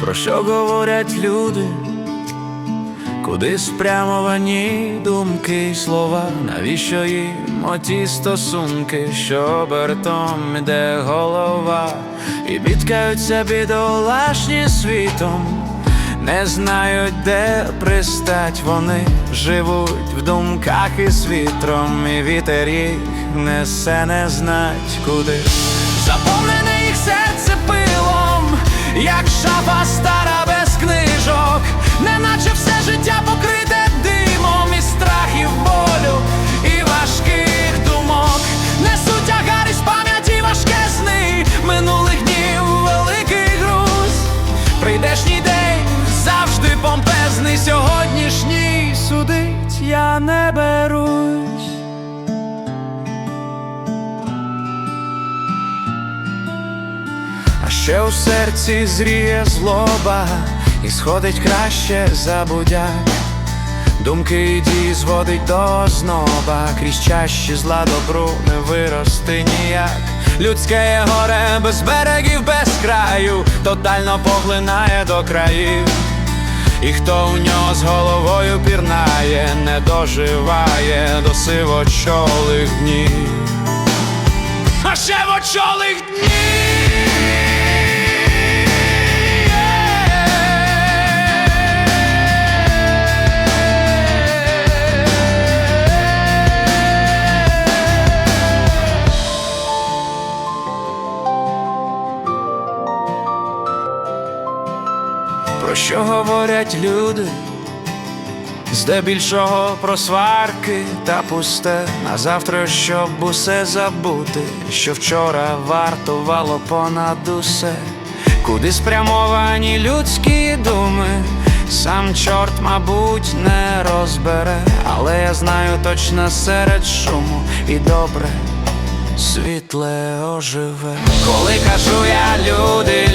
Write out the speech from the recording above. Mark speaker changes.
Speaker 1: Про що говорять люди? Куди спрямовані думки й слова, навіщо їм оті стосунки, що обертом іде голова, і бідкаються бідолашні світом, не знають, де пристать вони. Живуть в думках із вітром, і вітер їх несе не знать куди. Пилом, як шафа стара без книжок, неначе все життя покрите ще у серці зріє злоба, і сходить краще забудя. Думки і дії зводить до зноба, крізь чащі зла добру не вирости ніяк. Людське горе без берегів, без краю, тотально поглинає до країв. І хто у нього з головою пірнає, не доживає до сивочолих днів. А ще в очолих Про що говорять люди? Здебільшого про сварки та пусте на завтра, щоб усе забути, що вчора вартувало понад усе, куди спрямовані людські думи, сам чорт, мабуть, не розбере, але я знаю точно серед шуму і добре. Світле оживе, коли кажу я люди,